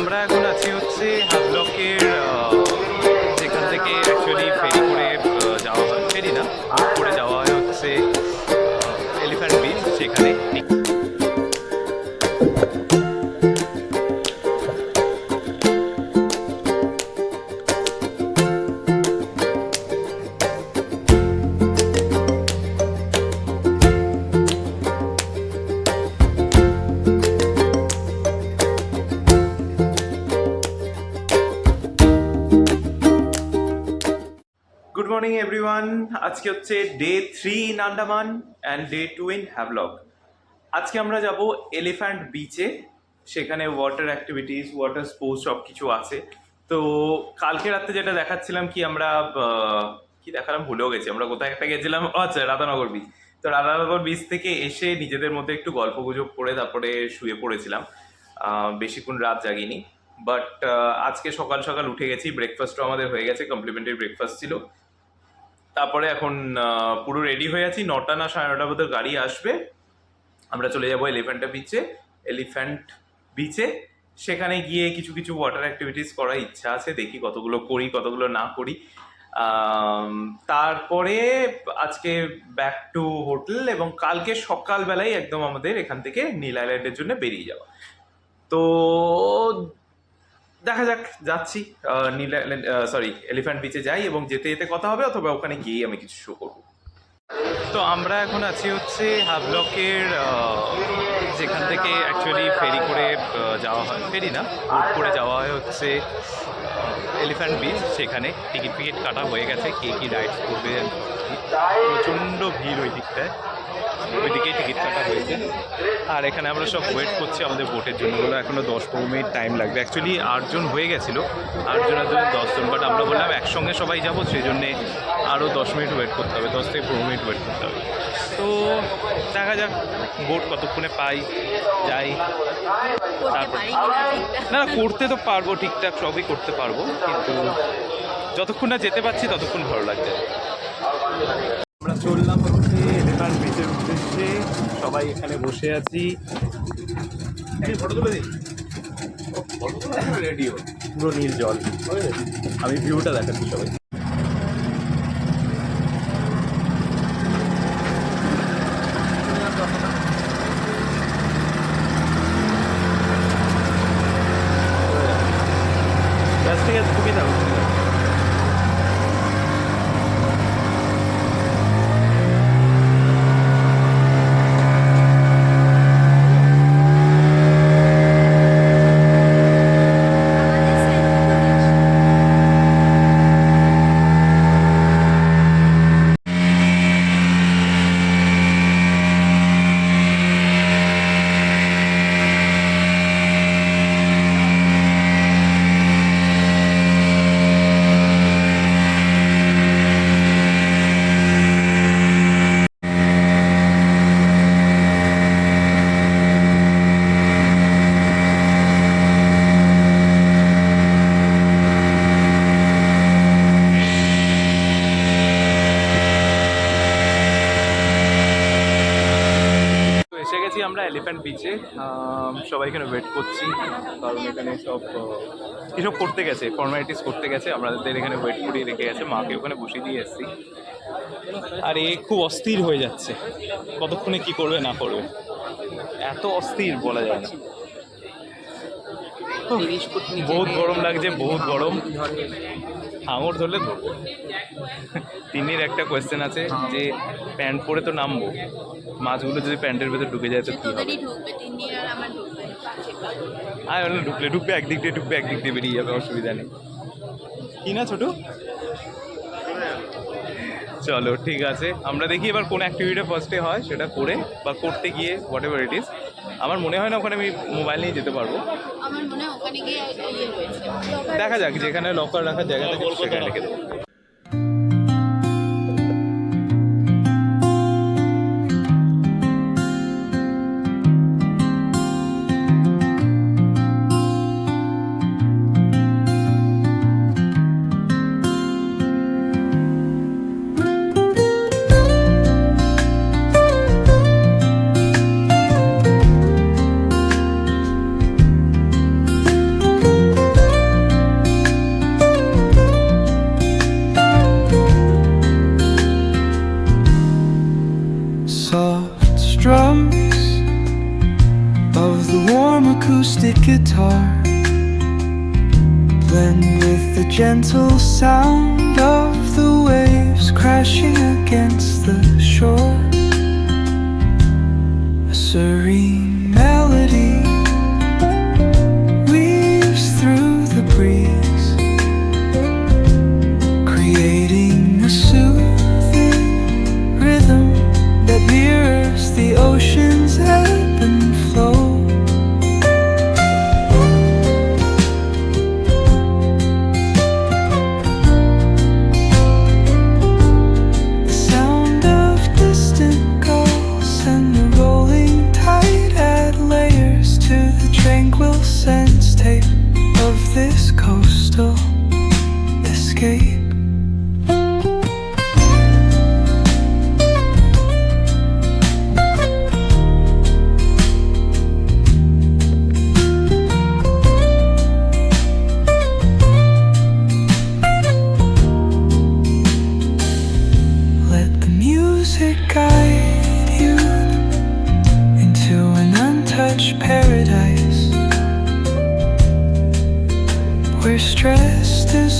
আমরা এখন আছি হচ্ছে হাবলকের মর্নিং এভরিওয়ান আজকে হচ্ছে day three in Andaman and day two in Havelock আজকে আমরা যাব এলিফ্যান্ট বিচে সেখানে ওয়াটার অ্যাক্টিভিটিস ওয়াটার স্পোর্টস সব কিছু আছে। তো কালকে রাতে যেটা দেখাচ্ছিলাম কি আমরা কি দেখালাম? ভুলেও গেছি। আমরা কোথায় একটা গেছিলাম? আচ্ছা রাধানগর বিচ তো রাধানগর বিচ থেকে এসে নিজেদের মধ্যে একটু গল্প গুজব করে তারপরে শুয়ে পড়েছিলাম। বেশিক্ষণ রাত জাগিনি। বাট আজকে সকাল সকাল উঠে গেছি। ব্রেকফাস্টও আমাদের হয়ে গেছে। কমপ্লিমেন্টারি ব্রেকফাস্ট ছিল। তারপরে এখন পুরো রেডি হয়ে আছি। নটা না সাড়ে নটার মধ্যে গাড়ি আসবে। আমরা চলে যাব এলিফ্যান্টা বিচে এলিফ্যান্ট বিচে সেখানে গিয়ে কিছু কিছু ওয়াটার অ্যাক্টিভিটিস করার ইচ্ছা আছে। দেখি কতগুলো করি, কতগুলো না করি। তারপরে আজকে ব্যাক টু হোটেল এবং কালকে সকালবেলায় একদম আমাদের এখান থেকে নীল আইল্যান্ডের জন্য বেরিয়ে যাওয়া। তো দেখা যাক, যাচ্ছি। সরি এলিফ্যান্ট বিচে যাই এবং যেতে যেতে কথা হবে অথবা ওখানে গিয়েই আমি কিছু শো করব। তো আমরা এখন আছি হচ্ছে হাবলকের যেখান থেকে অ্যাকচুয়ালি ফেরি করে যাওয়া হয়। ফেরি না, boat করে যাওয়া হয় হচ্ছে এলিফ্যান্ট বিচ সেখানে। টিকিট ফিকিট কাটা হয়ে গেছে, কে কী রাইডস করবে, প্রচণ্ড ভিড় ওই দিকটায়। ওইদিকেই টিকিট কাটা হয়েছে। আর এখানে আমরা সব ওয়েট করছি আমাদের বোটের জন্য। হলো এখনও দশ পনেরো মিনিট টাইম লাগবে। অ্যাকচুয়ালি আটজন হয়ে গেছিল। আটজনের জন্য দশজন বাট আমরা বললাম একসঙ্গে সবাই যাব সেই জন্যে আরও দশ মিনিট ওয়েট করতে হবে। দশ থেকে পনেরো মিনিট ওয়েট করতে হবে। তো দেখা যাক বোট কতক্ষণে পাই যাই। তারপর-। না না করতে তো পারব ঠিকঠাক সবই করতে পারব। কিন্তু যতক্ষণ না যেতে পারছি ততক্ষণ ভালো লাগছে। আমরা চললাম হচ্ছে এলিফ্যান্ট বিচের উদ্দেশ্যে। সবাই এখানে বসে আছি। রেডিও পুরো নীল জল। আমি ভিউটা দেখাচ্ছি সবাই ব্যাস ঠিক আছে খুবই থাকুক তো এসে গেছি আমরা এলিফ্যান্ট বিচে সবাই এখানে ওয়েট করছি কারণ এখানে সব এসব করতে গেছে ফর্মালিটিস করতে গেছে আমাদের এখানে ওয়েট করিয়ে রেখে গেছে মাকে ওখানে বসিয়ে দিয়ে এসেছি। আর এ খুব অস্থির হয়ে যাচ্ছে কতক্ষণে কি করবে না করবে? এত অস্থির বলা যায় না। বহুত গরম লাগছে বহুত গরম। হাঙর ধরলে ধরবো। তিনির একটা কোয়েশ্চেন আছে যে প্যান্ট পরে তো নামবো। মাছগুলো যদি প্যান্টের ভেতর ঢুকে যায় তো কী হবে। আয় বললাম ঢুকলে ঢুকবে একদিক দিয়ে ঢুকবে একদিক দিয়ে বেরিয়ে যাবে অসুবিধা নেই। কি না ছোটু? চলো ঠিক আছে। আমরা দেখি এবার কোন অ্যাক্টিভিটিটা ফার্স্টে হয় সেটা করে বা করতে গিয়ে হোয়াট এভার ইট ইজ আমার মনে হয় না ওখানে আমি মোবাইল নিয়ে যেতে পারব। আমার মনে হয় ওখানে গিয়ে ইয়ে দেখা যাক যেখানে লকার রাখার জায়গা থাকে সেখানে রেখে দেবো। the gentle sound of the waves crashing against the shore. A serene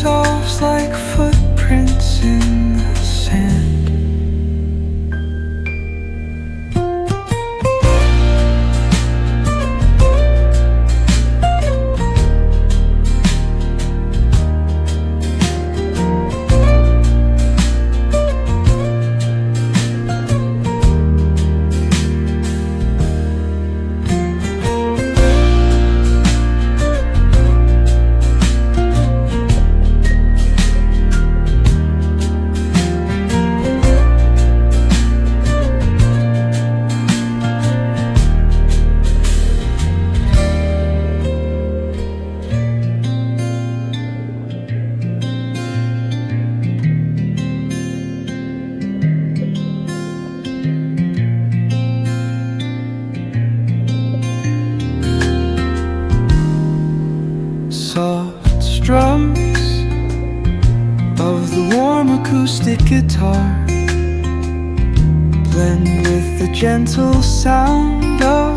dissolves like food. guitar blend with the gentle sound of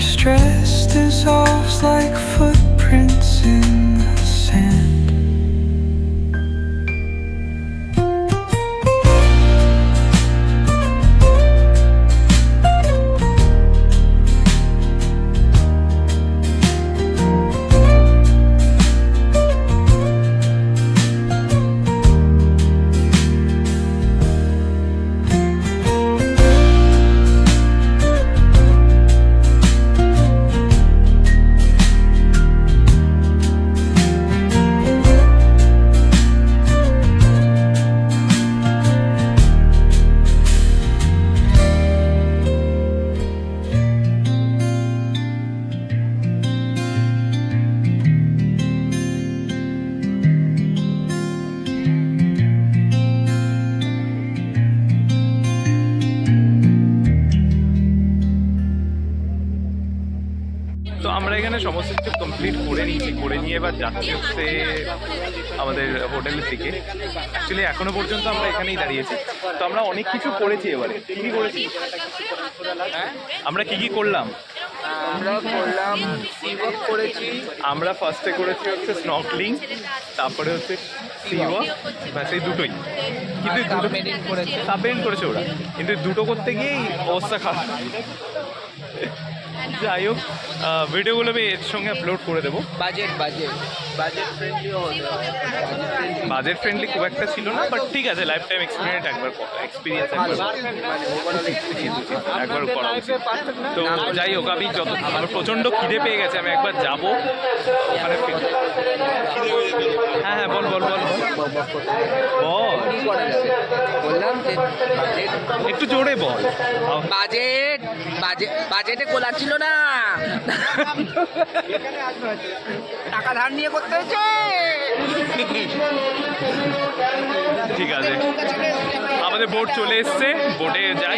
stress dissolves like footprints in the sand. সমস্ত কিছু কমপ্লিট করে নিয়েছি করে নিয়ে এবার যাচ্ছি হচ্ছে আমাদের হোটেলের দিকে। অ্যাকচুয়ালি এখনও পর্যন্ত আমরা এখানেই দাঁড়িয়েছি। তো আমরা অনেক কিছু করেছি এবারে। কী কী করেছি? আমরা কি কি করলাম? আমরা করলাম সি করেছি। আমরা ফার্স্টে করেছি হচ্ছে স্নকলিং তারপরে হচ্ছে সি ওয়াক ব্যাস এই দুটোই। কিন্তু দুটো সাবমেরিন করেছে। ওরা। কিন্তু দুটো করতে গিয়েই অবস্থা খারাপ। যাই হোক ভিডিওগুলো আমি এর সঙ্গে আপলোড করে দেবো। বাজেট বাজেট বাজেট ফ্রেন্ডলিও বাজেট ফ্রেন্ডলি খুব একটা ছিল না বাট ঠিক আছে লাইফ টাইম এক্সপিরিয়েন্স একবার এক্সপিরিয়েন্স একবার করা তো যাই হোক আমি যত আমার প্রচণ্ড খিদে পেয়ে গেছে আমি একবার যাব। ওখানে হ্যাঁ হ্যাঁ বল বল বল বল। বললাম যে বাজেট একটু জোরে বল। বাজেট বাজেট বাজেটে কোলা ছিল না। টাকা ধার নিয়ে করতে হয়েছে। ঠিক আছে। আমাদের বোট চলে এসছে। বোটে যাই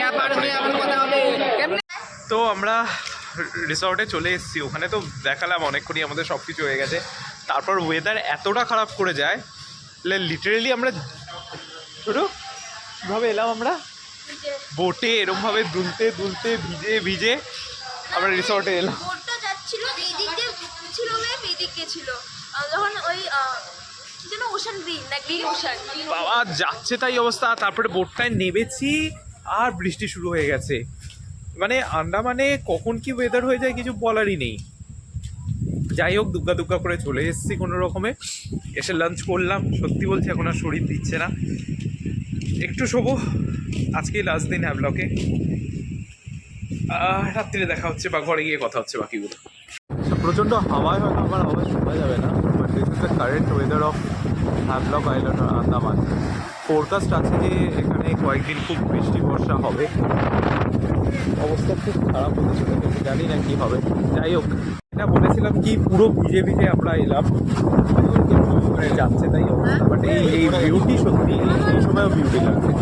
তো আমরা রিসর্টে চলে এসেছি। ওখানে তো দেখালাম অনেকক্ষণই আমাদের সব কিছু হয়ে গেছে। তারপর ওয়েদার এতটা খারাপ করে যায় লিটারেলি আমরা ছোটো কীভাবে এলাম আমরা? বোটে এরমভাবে দুলতে দুলতে ভিজে ভিজে আমরা রিসর্টে এলাম। বোটটা যাচ্ছিল এই দিক দিয়ে ছিল ম্যাম এই দিক ছিল যখন ওই যেন ওশান গ্রিন না গ্রিন ওশান বাবা যাচ্ছে তাই অবস্থা। তারপরে বোটটায় নেমেছি আর বৃষ্টি শুরু হয়ে গেছে। মানে আন্দামানে কখন কি ওয়েদার হয়ে যায় কিছু বলারই নেই। যাই হোক দুগ্গা দুগ্গা করে চলে এসেছি কোনো রকমে এসে লাঞ্চ করলাম। সত্যি বলছি এখন আর শরীর দিচ্ছে না। একটু শোবো। আজকেই লাস্ট দিন হ্যাভলকে রাত্রিরে দেখা হচ্ছে বা ঘরে গিয়ে কথা হচ্ছে বাকিগুলো। প্রচণ্ড হাওয়ায় হয়তো আমার আওয়াজ শোনা যাবে না। But this is the current weather of Havelock island Andaman forecast আছে যে এখানে কয়েকদিন খুব বৃষ্টি, বর্ষা হবে। অবস্থা খুব খারাপ হতে চলেছে, জানি না কি হবে। যাই হোক এটা বলেছিলাম কি, পুরো ভিজে ভিজে আমরা এলাম। মানে যাচ্ছে তাই অবস্থা বাট এই বিউটি সত্যি, এই সময়ও বিউটি লাগছে।